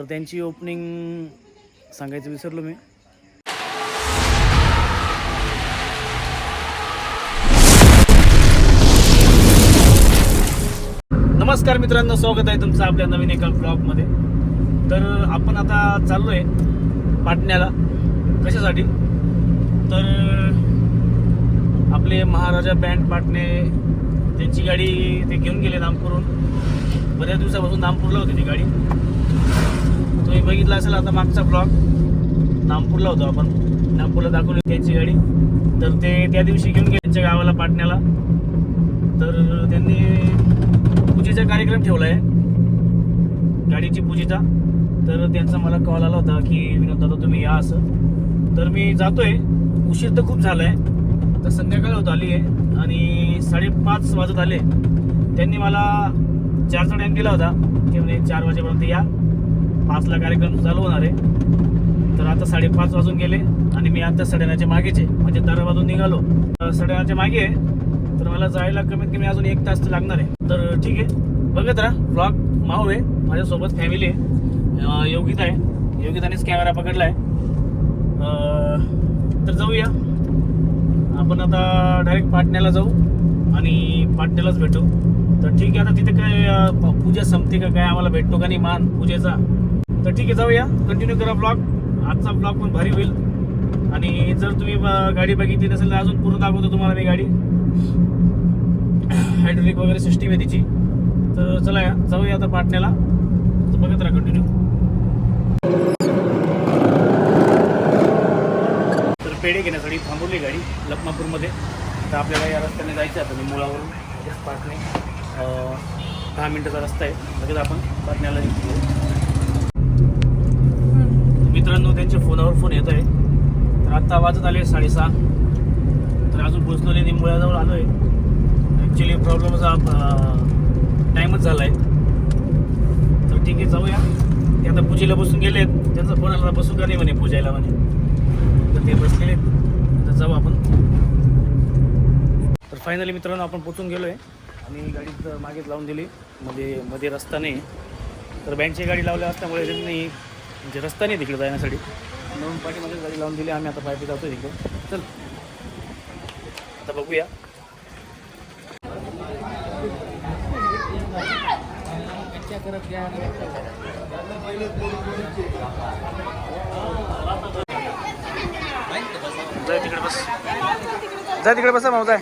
तर त्यांची ओपनिंग सांगायचं विसरलो मी. नमस्कार मित्रांनो स्वागत आहे तुमचं आपल्या नवीन एका ब्लॉगमध्ये तर आपण आता चाललो आहे पाटण्याला. कशासाठी? तर आपले महाराजा बँड पाटणे त्यांची गाडी ते घेऊन गेले नामपूरहून बऱ्याच दिवसापासून नामपूरला होती ती गाडी. तुम्ही बघितला असेल आता मागचा ब्लॉग नागपूरला होतो आपण. नागपूरला दाखवली त्यांची गाडी. तर ते त्या दिवशी घेऊन गेले त्यांच्या गावाला पाटण्याला. तर त्यांनी पूजेचा कार्यक्रम ठेवला आहे गाडीची पूजेचा. तर त्यांचा मला कॉल आला होता की विनोद दादा तुम्ही या असं. तर मी जातोय. उशीर तर खूप झाला आहे तर संध्याकाळ होत आली आहे आणि साडेपाच वाजत आले. त्यांनी मला चारचा टाईम दिला होता. की म्हणजे चार वाजेपर्यंत या. पाचला कार्यक्रम चालू होणार आहे. तर आता साडेपाच वाजून गेले आणि मी आता साडेनऊच्या मागेचे म्हणजे म्हणजे दरवाजून निघालो. तर मागे आहे. तर मला जायला कमीत कमी अजून एक तास तर लागणार आहे. तर ठीक आहे. बघत राहा. ब्लॉग माऊ आहे. माझ्यासोबत फॅमिली आहे. योगिता आहे. योगितानेच कॅमेरा पकडला आहे तर जाऊया. आपण आता डायरेक्ट पाटण्याला जाऊ आणि पाटण्यालाच भेटू. तर ठीक आहे. आता तिथे काय पूजा संपते का काय आम्हाला भेटतो का नाही? मान पूजेचा. तर ठीक आहे जाऊया. कंटिन्यू करा ब्लॉग आजचा ब्लॉग पण भारी होईल. आणि जर तुम्ही ब- गाडी बघितली नसेल तर अजून पूर्ण दाखवतो तुम्हाला मी गाडी. हायड्रोलिक वगैरे सिस्टीम आहे तिची. तर चला या जाऊया आता पाटण्याला. तर बघत राहा कंटिन्यू तर पेढे घेण्यासाठी थांबवली गाडी लखमापूरमध्ये. तर आपल्याला या रस्त्याने जायचं आहे आता मुळावरून. मुलावरून पाटणे. दहा मिनटाचा रस्ता आहे. लगेच आपण पाटण्याला निघतो मित्रांनो त्यांच्या फोनावर फोन येत आहे तर आत्ता वाजत आले साडेसहा. तर अजून पोचलो नाही निंबोळ्याजवळ आलो आहे ॲक्च्युली प्रॉब्लेमचा टाईमच झाला आहे तर ठीक आहे जाऊया. ते आता पूजेला बसून गेलेत. त्यांचा फोन आला बसू का नाही म्हणे पूजायला म्हणे. तर ते बसलेले तर जाऊ आपण. तर फायनली मित्रांनो आपण पोचून गेलो आहे आणि गाडी तर मागेच लावून दिली. मध्ये मध्ये रस्ता नाही. तर बँकची गाडी लावल्या असल्यामुळे त्यांनी म्हणजे रस्ता नाही तिकडे जाण्यासाठी. म्हणून पाठीमध्ये गाडी लावून दिली आम्ही आता पायपी जातोय तिकडे. चल. आता बघूया. जाय तिकडे बस. जाय तिकडे बसा भाऊ जाय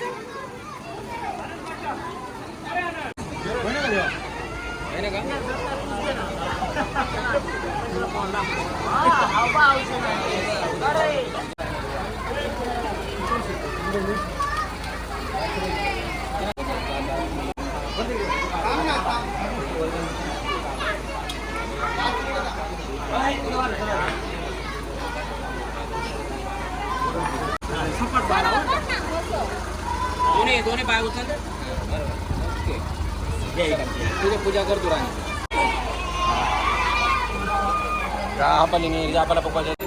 दोन्ही दोन्ही पाय उचल तुझे पूजा कर तू राणी आपली नाही आपला पप्पा ओमा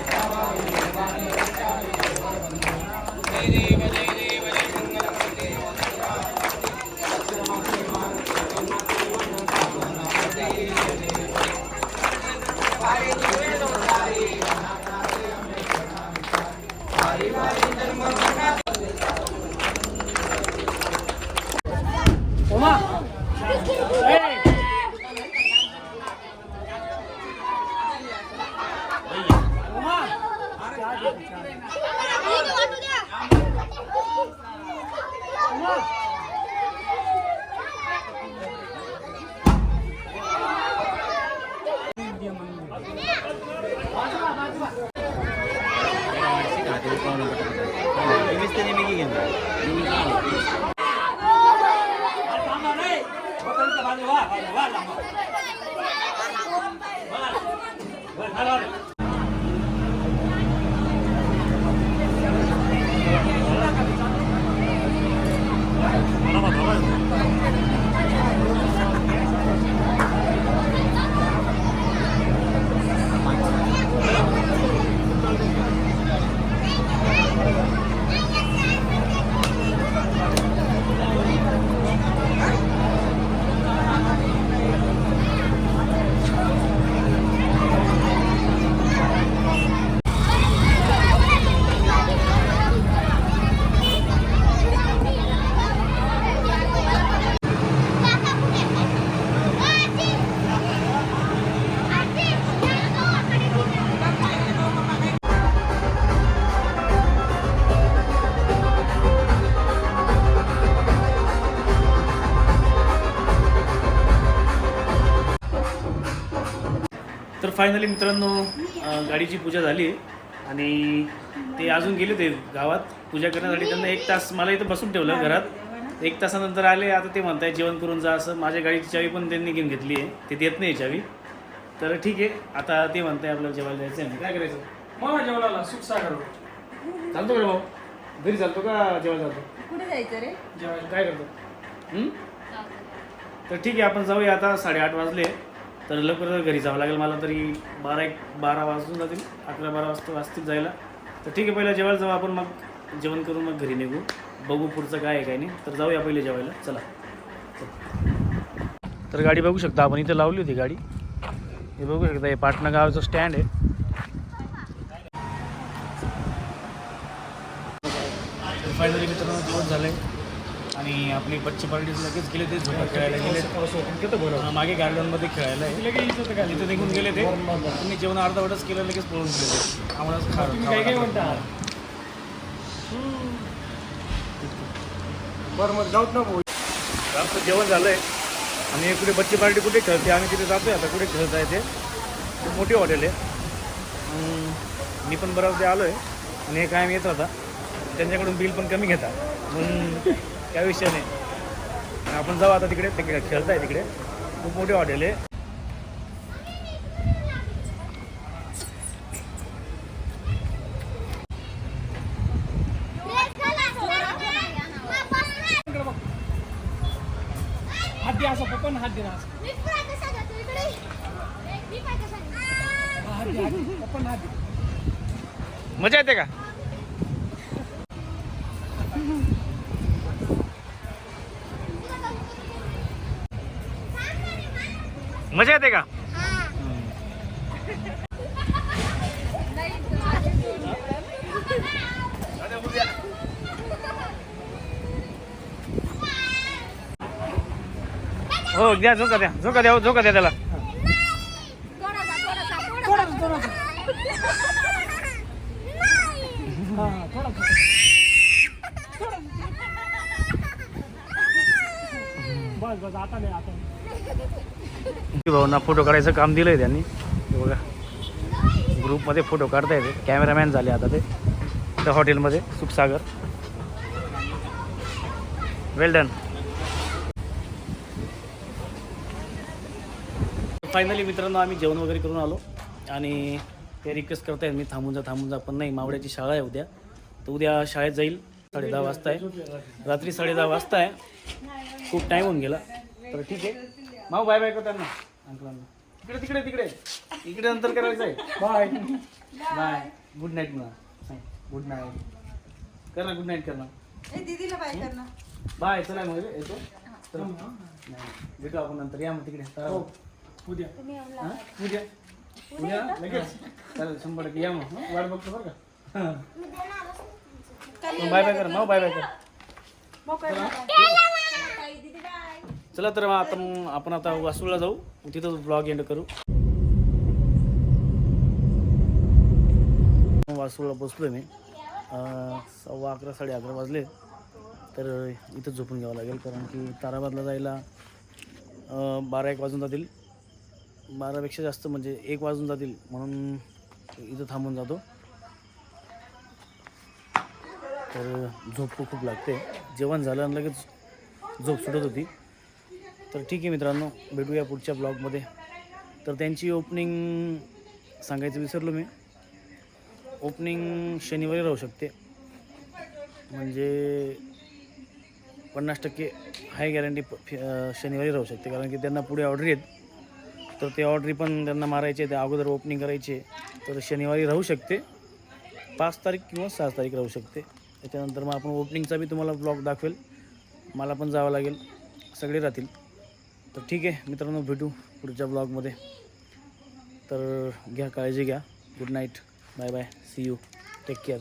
फायनली मित्रांनो गाडीची पूजा झाली आणि ते अजून गेले ते गावात पूजा करण्यासाठी. त्यांना एक तास मला इथं बसून ठेवलं घरात. एक तासानंतर आले आता ते म्हणताय जेवण करून जा असं. माझ्या गाडीची चावी पण त्यांनी घेऊन घेतली आहे. ते देत नाही चावी. तर ठीक आहे आता ते म्हणताय आपल्याला जेवायला जायचं आहे काय करायचं? मला जेवणाला सुख सागर. चालतो का भाऊ? घरी चालतो का? जेवायला चालतो. कुठे जायचं रे? जेवायला. काय करतो? हं? तर ठीक आहे आपण जाऊया आता साडेआठ वाजले. तर लवकर घरी जावं लागेल मला तरी बारा एक बारा वाजून जातील अकरा बारा वाजता वाजतील जायला. तर ठीक आहे पहिला जेवायला जाऊ आपण मग जेवण करून मग घरी निघू. बघू पुढचं काय आहे काय नाही. तर जाऊया पहिले जेवायला. चला. तर गाडी बघू शकता आपण इथे लावली होती गाडी. हे बघू शकता हे पाटणा गावाचं स्टँड आहे. फायनली मित्रांनो जेवण झालं आहे आणि आपली बच्चे पार्टी लगेच गेले ते झोपा खेळायला गेले. हा, मागे गार्डनमध्ये खेळायला इथं निघून गेले ते. तुम्ही जेवण अर्धा वाटच केलं लगेच पळून गेले ते. आम्हाला खा काय काय म्हणता? बरं मग जाऊत ना भाऊ. आमचं जेवण झालं आहे आणि कुठे बच्चे पार्टी कुठे खेळते? आम्ही तिथे जातोय आता. कुठे खेळत आहे ते खूप मोठी हॉटेल आहे. मी पण बरोबर ते आलो आहे आणि हे कायम येत होता त्यांच्याकडून बिल पण कमी घेतात म्हणून काय विषय नाही आणि आपण जाऊ आता तिकडे. ते खेळत आहे तिकडे. खूप मोठी हॉटेल आहे. पप्पा हात मजा येते का? मजा येते का? हो द्या झोका द्या झोका द्या हो, झोका द्या त्याला. बस बस आता नाही आता भाऊंना फोटो काढायचं काम दिलंय त्यांनी. बघा. ग्रुपमध्ये फोटो काढता येते कॅमेरामॅन झाले आता ते. त्या हॉटेलमध्ये सुखसागर. वेल डन फायनली मित्रांनो आम्ही जेवण वगैरे करून आलो. आणि ते रिक्वेस्ट करतायत मी थांबून जा थांबून जा. पण नाही मावड्याची शाळा आहे उद्या. तर उद्या शाळेत जाईल. साडे दहा वाजता आहे रात्री साडे दहा वाजता आहे खूप टाईम होऊन गेला. तर ठीक आहे. माऊ बाय बाय करताना अंकलांना. तिकडे तिकडे तिकडे. इकडे नंतर करायचं आहे. बाय बाय गुड नाईट म्हणा. गुड नाईट कर ना गुड नाईट कर ना. ए दीदीला बाय कर ना. बाय चला मग येतो. चला. नाही, भेटू आपण नंतर. या मग तिकडे. चला. हो उद्या. हा? उद्या. उद्या लगेच. चालेल शंभर टक्के. या मग. हं? वाट बघतो बरं का. मग बाय बाय कर. मग बाय बाय कर चला तर मग आता आपण आता वासूला जाऊ. तिथं ब्लॉग एंड करू. वासूला बसलो मी. सव्वा अकरा साडे अकरा वाजले. तर इथं झोपून घ्यावं लागेल कारण की ताराबादला जायला बारा एक वाजून जातील. बारापेक्षा जास्त म्हणजे एक वाजून जातील म्हणून इथं थांबून जातो. तर झोप खूप लागते. जेवण झालं आणि लगेच झोप सुटत होती. तर ठीक आहे मित्रांनो भेटूया पुढच्या ब्लॉगमध्ये. तर त्यांची ओपनिंग सांगायचं विसरलो मी. ओपनिंग शनिवारी राहू शकते. म्हणजे पन्नास टक्के हाय गॅरंटी शनिवारी राहू शकते. कारण की त्यांना पुढे ऑर्डर आहेत तर ते ऑर्डरी पण त्यांना मारायचे त्या अगोदर ओपनिंग करायचे. तर शनिवारी राहू शकते. पाच तारीख किंवा सहा तारीख राहू शकते. त्याच्यानंतर मग आपण ओपनिंगचा बी तुम्हाला ब्लॉग दाखवेल. मला पण जावं लागेल. सगळे राहतील. तर ठीक आहे मित्रांनो भेटू पुढच्या ब्लॉगमध्ये तर घ्या काळजी घ्या. Good night bye bye see you take care